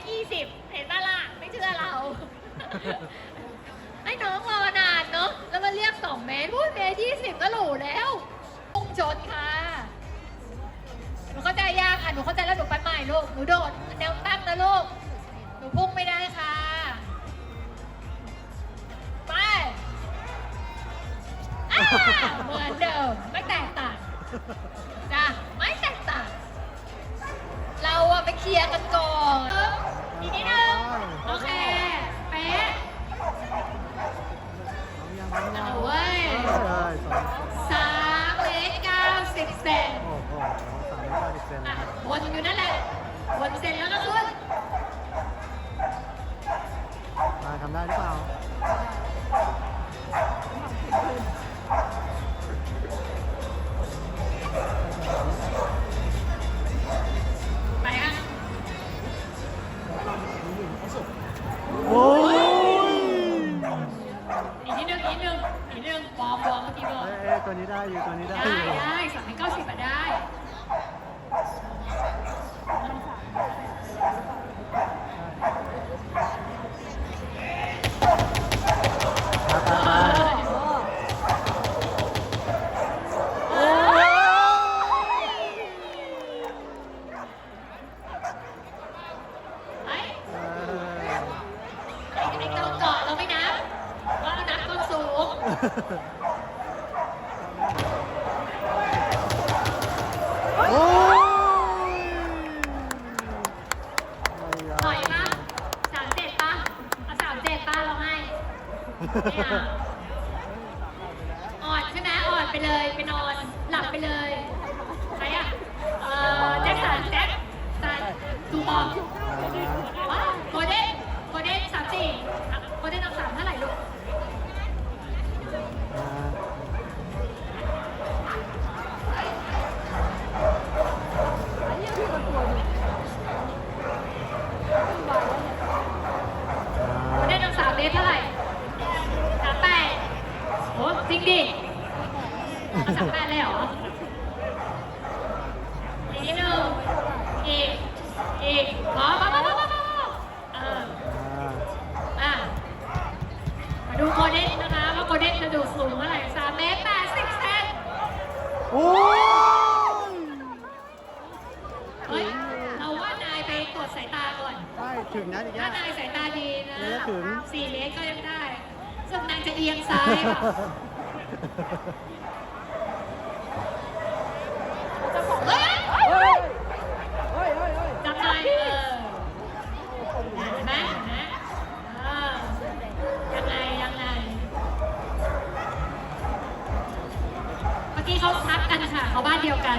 ตรยี่สิบเห็นปะล่ะไม่เชื่อเราให้น้องรอนานเนาะแล้วมาเรียกสองเมตรพูดเมตรยี่สิบก็หลูแล้วพุ่งชนค่ะหนูเข้าใจยากอะหนูเข้าใจแล้วหนูไปใหม่ลูกหนูโดดแนวตั้งนะลูกหนูพุ่งไม่ได้ค่ะไปอ่าเหมือนเดิมไม่แตกต่างจ้ะไม่แตกต่างเราอะไปเคลียร์กันก่อนอีก นิดนึงโอเค เลยไปนอนหลับไปเลยใครอะเอ่อแจ็คสันแจ็คสันตูบอมว้าวโกลเด้นโกลเด้นสามสี่โกลเด้นเอาสามเท่าไหร่ลูกโกลเด้นเอาสามเมตรเท่าไหร่สามแปดโอ้จริงดิ สามแปดเลยเหรออีกนิดนึงอีก อีกพอพอพอพอพอพอเอออะมาดูโกลเด้นนะคะว่าโกลเด้นจะดูดสูงเท่าไหร่สามเมตรแปดสิบเซนโอ้ยเฮ้ย เราว่านายไปตรวจสายตาก่อน ได้ถึงนะอีกถ้าแค่นายสายตาดีนะเดี๋ยวถึง สี่เมตรก็ยังได้ ส่วนนางจะเอียงซ้ายค่ะ ค่ะเขาบ้านเดียวกัน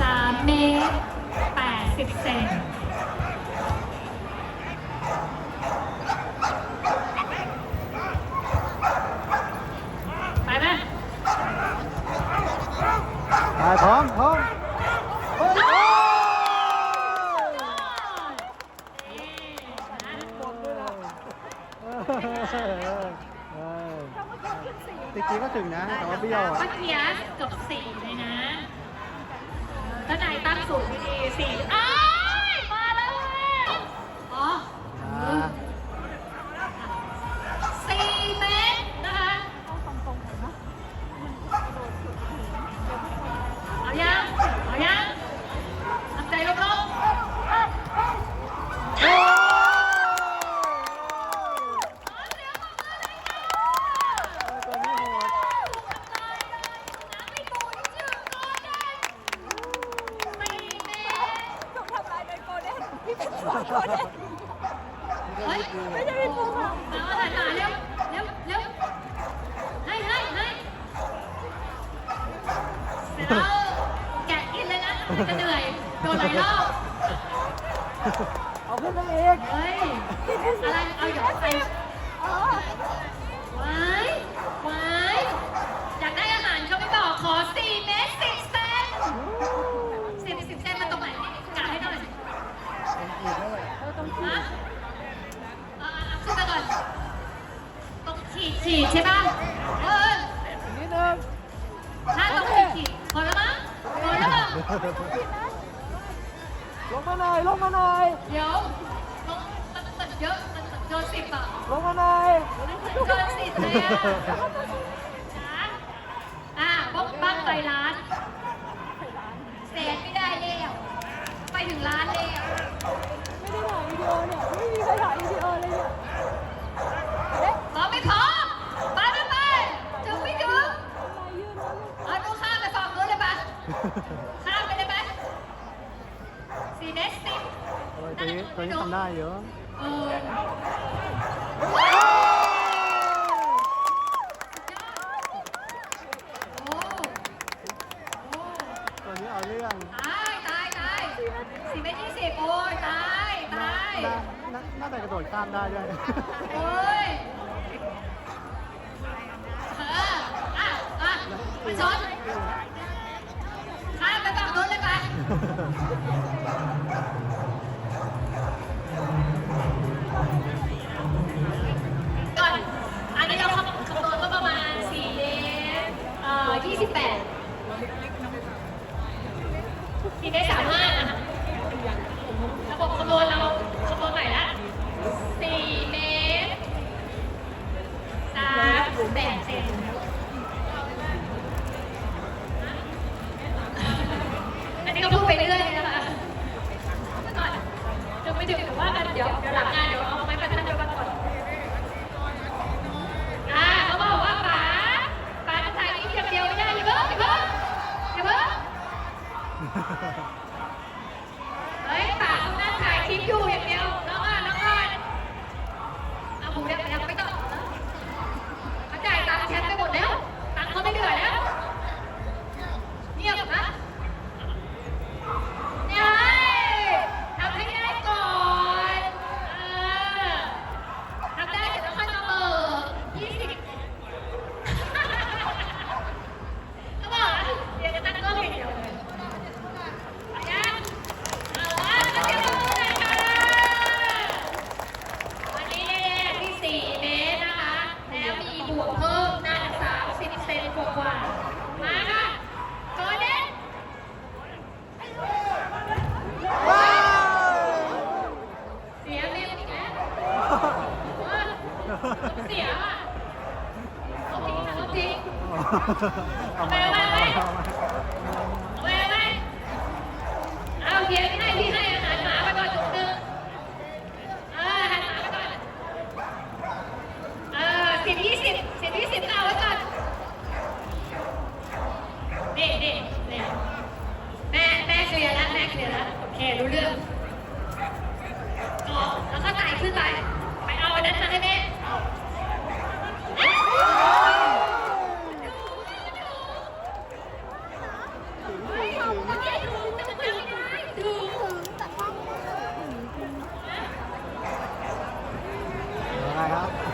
สามเมตรแปดสิบเซนไปไหมไปพร้อมพร้อมเฮ้ย เอ๊ะนะ เออเออ ตะกี้ก็ถึงนะ แต่ว่าเบี้ยวอะเมื่อกี้เกือบสี่เลยนะถ้านายตั้งสูงดีๆสี่อ้ายมาแล้วอ๋อ อ่า เฮ้ยไม่ใช่พี่ปูมามาหาเร็วเร็วเร็วให้ให้ให้เสร็จแล้วแกะกินเลยนะจะเหนื่อยโดนหลายรอบเอาขึ้นไปอีกเฮ้ยอะไรเอาหยอกไปไว้ไว้ ขีดใช่ป่ะเอออีกนิดนึงถ้าต้องสี่ขีดพอแล้วมั้งพอแล้วมั้งลงมาหน่อยลงมาหน่อยเดี๋ยวน้องมันมันเยอะมันเกินสิบอะลงมาหน่อยเกินสิบเลยอะจ้าอะบ้องบ้างไปร้านแสนไม่ได้แล้วไปถึงร้านแล้วไม่ได้ถ่ายวิดีโอเนี่ยไม่มีใครถ่ายวิดีโอเลยเนี่ย พร้อมไม่พร้อมไปไปไปถึงไม่ถึง อะไรยืนแล้วเนี่ย เอาดูข้ามไปฝั่งนู้นเลยปะข้ามไปเลยปะสีเนสติ โอ้ย ตัวนี้ตัวนี้ทำได้เยอะเออโอ้โอ้ตัวนี้เอาเรื่องตายตายตายสี่เมตรยี่สิบโอ้ยตายตายน่าน่าน่าจะกระโดดข้ามได้ด้วยโอ้ย เอามาเอามาเอามาเอาไปเอาไปเอาเดี๋ยว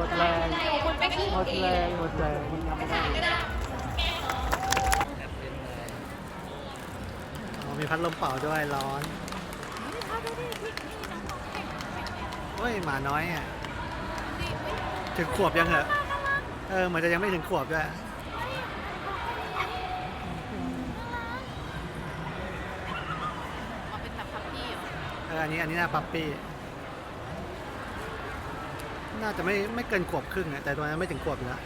มดแรงคนไม่ขึ้นหมดดีแรเลยงหมดแรงมันยังไม่ไม่ถ่าได้ยก็ได้แกล้งเหรออ๋อมีพัดลมเป่าด้วยร้อนเฮ้ยหมาน้อยอะถึงขวบยังเหรอเออเหมือนจะยังไม่ถึงขวบด้วยเอออันนี้อันนี้น่าปั๊ปปี้ น่าจะไม่ไม่เกินขวบครึ่งอะแต่ตอนนั้นไม่ถึงขวบอยู่แล้ว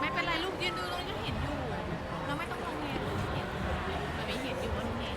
ไม่เป็นไรลูกยืนดูเรายังเห็นอยู่ เราไม่ต้องมองเงเราเห็นเราไม่เห็นอยู่ว่าหนูเห็น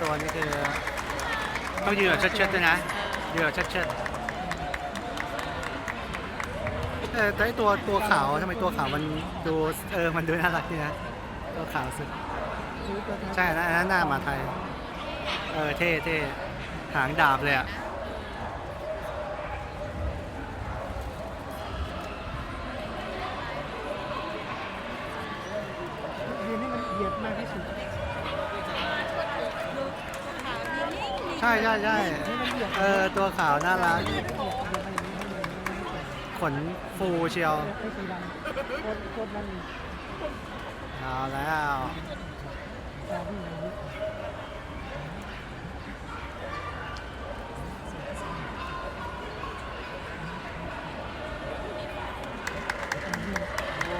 ตัวนี้คือต้องยืนแบบเชิดๆด้วยนะยืนแบบเชิดๆแต่ไอตัวตัวขาวทำไมตัวขาวมันดูเออมันดูน่ารักดีนะตัวขาวสุดใช่นะอันนั้นหน้าหมาไทย เออเท่เท่หางดาบเลยอะ ยืนให้มันเหยียดมากที่สุด ใช่ใช่ใช่เออตัวขาวน่ารัก ขนฟูเชียวไอ้สีดำโคตรโคตรนั่นเอาแล้วตาที่ไหนนี่โอ้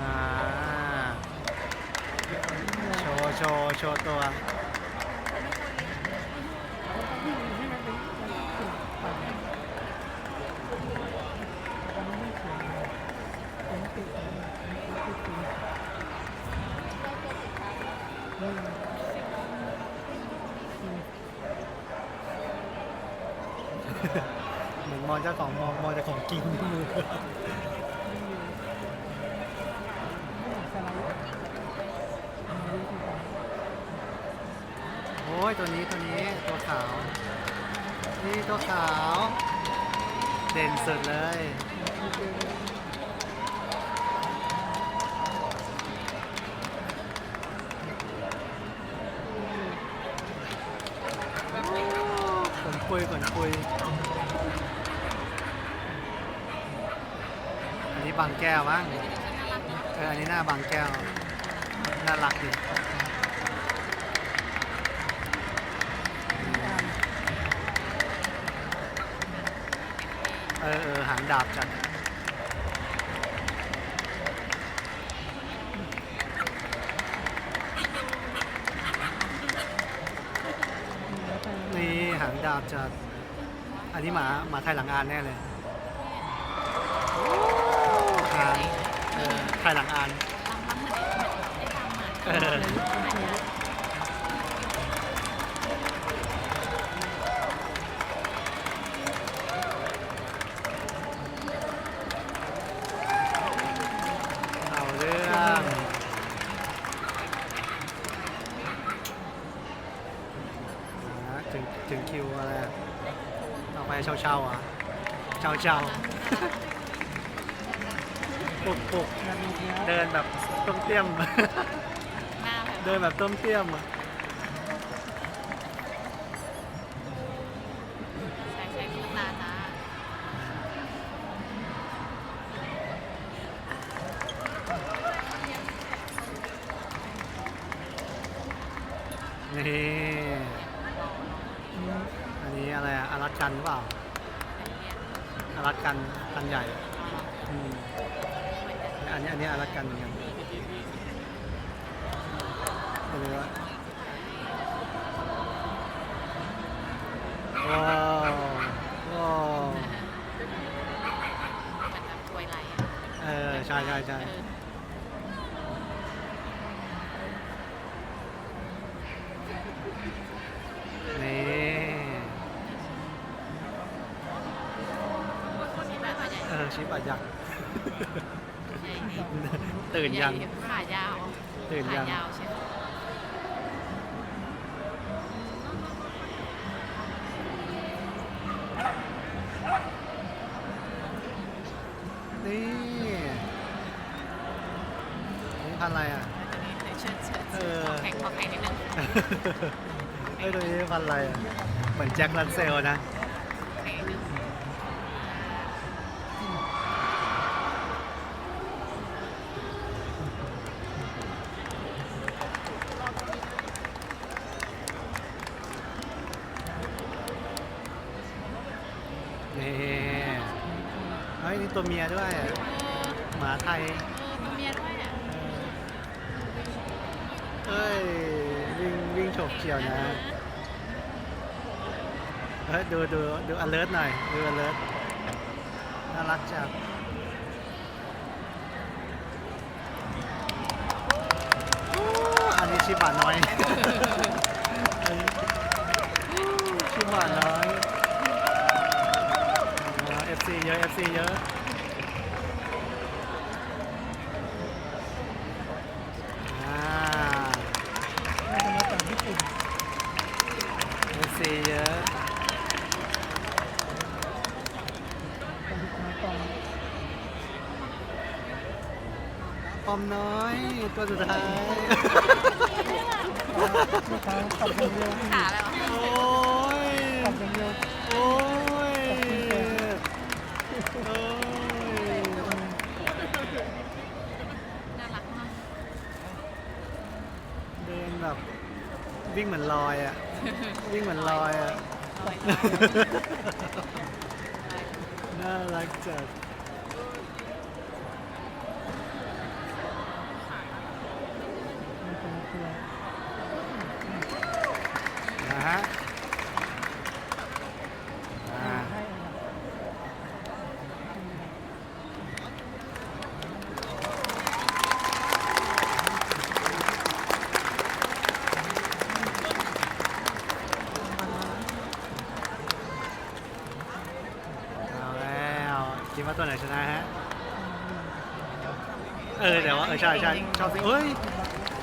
อ่าโชว์โชว์โชว์ตัว เหมื อนมองเจ้าของมองมองจ้าของจริงมือโอ้ยตัวนี้ตัวนี้ตัวขาว นี่ตัวขาว เด่นสุดเลยขนปุยขนปุย อันนี้ บางแก้วมั้งเอออันนี้หน้าบางแก้ว น่ารักดีเออเออหางดาบจัดนี่หางดาบจัดอันนี้หมาหมาไทยหลังอานแน่เลยอาน เออไทยหลังอ่านเออเอาเรื่องอ่าถึงถึงคิวอะไรอะต่อไปเช่าเช่าๆอะเช่าเช่า ปุกปุกเดินแบบต้มเตี้ยม หน้าแบบเดินแบบต้มเตี้ยมอะใช้ใช้ตุ๊กตาจ้านี่อันนี้อะไรอะอารักกันหรือเปล่าอารักกันคันใหญ่อืม อันนี้อันนี้อารักกันเหมือนกันเป็นไงวะว้าวว้าวทวยไรเออใช่ใช่ใช่นี่คอ่ออชิบะยัก ตื่นยังใหญ่ขายาวตื่นยัง ขายาวใช่ไหมนี่นี่พันอะไรอะ ตัวนี้เดี๋ยวเชิญเชิญเออ ขอแข่งขอแข่งนิดนึงเอ้ยตัวนี้พันอะไรอะ เหมือนแจ็คลันเซลนะ แข่งนิดนึง นี่เฮ้ยนี่ ตัวเมียด้วยเออหมาไทยเออมีเมียด้วยอะเอ้ย วิ่งวิ่งโฉบเฉี่ยวนะเฮ้ยดูดูดู alert หน่อย ดู alert น่ารักจังโอ้อันนี้ชิบะน้อยอันนี้ชิบะน้อยอ่า FC เยอะ FC เยอะ อ่า น่าจะมาจากญี่ปุ่น FC เยอะ ตอนที่มาตอน ปอม น้อย ตัวสุดท้ายลูกค้าตัดอย่างเดียวขาแล้วโอ้ยตัดอย่างเดียวโอ้ยโอ้ยน่ารักมากเดินแบบวิ่งเหมือนลอยอะวิ่งเหมือนลอยอะ น่ารักจัด มันเป็นตัว นะฮะอ่า ให้อะไร เอา แล้วคิดว่าตัวไหนชนะฮะ เออแต่ว่าเออใช่ใช่ชอบสิเอ้ย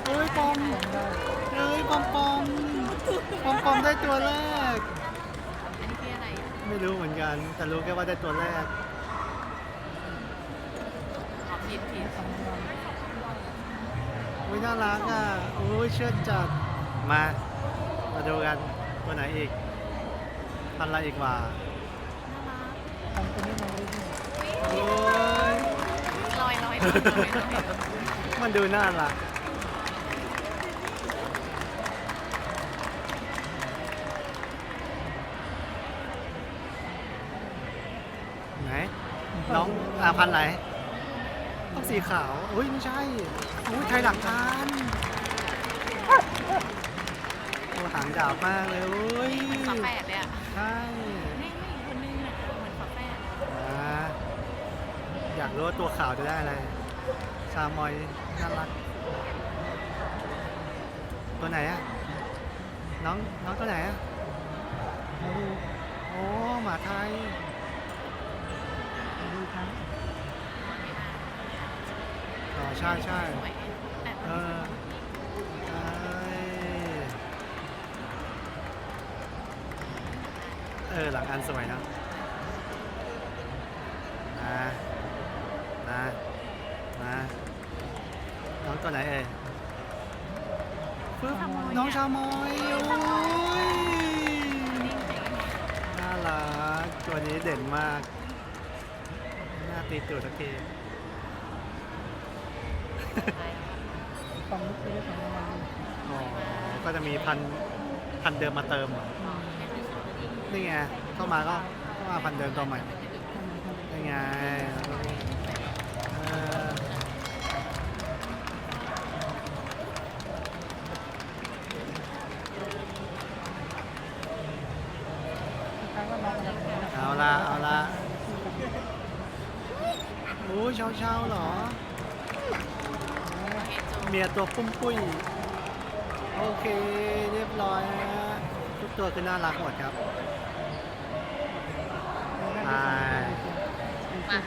เอ้ยปอมเอ้ยปอมปอมปอมปอมได้ตัวแรก อันนี้คืออะไรไม่รู้เหมือนกัน แต่รู้แค่ว่าได้ตัวแรกอ๋อผิดผิดอุ้ยน่ารักอะโอ้ยเชื่อจัด มา มาดูกันตัวไหนอีกพันอะไรอีกว่า ทำตัวนี้มาเรื่อยโอ้ย ลอยลอยลอยลอยมันดูน่ารักไหนน้องอาพันธุ์อะไรต้องสีขาวอุ้ยไม่ใช่อุ้ยไทยหลักทานโอ้หางดาบมากเลยอุ้ย ฝาแฝดเลยอะ ใช่ ไม่ไม่อีกคนนึงอะเหมือนฝาแฝด อ่า อยากรู้ว่าตัวขาวจะได้อะไร ชามอยน่ารัก ตัวไหนอะน้องน้องตัวไหนอะๆมาดูโอ้หมาไทยมาดูทั้งอ๋อใช่ใช่สวยแต่เออใช่เออหลังอันสวยนะมามามาน้องตัว ไหนเอ่ยปึ๊บน้องชาวมอยโอ้ยน่ารักตัวนี้เด่นมากน่าตีตัวสักทีฟังลึกไปได้สองวันอ๋อก็จะมีพันพันเดิมมาเติมเหรอนี่ไงเข้ามาก็เข้ามาพันเดิมตัวใหม่นี่ไง ยตัวปุ้มปุ้ยโอเคเรียบร้อยนะทุกตัวคือน่ารักหมดครับไป มา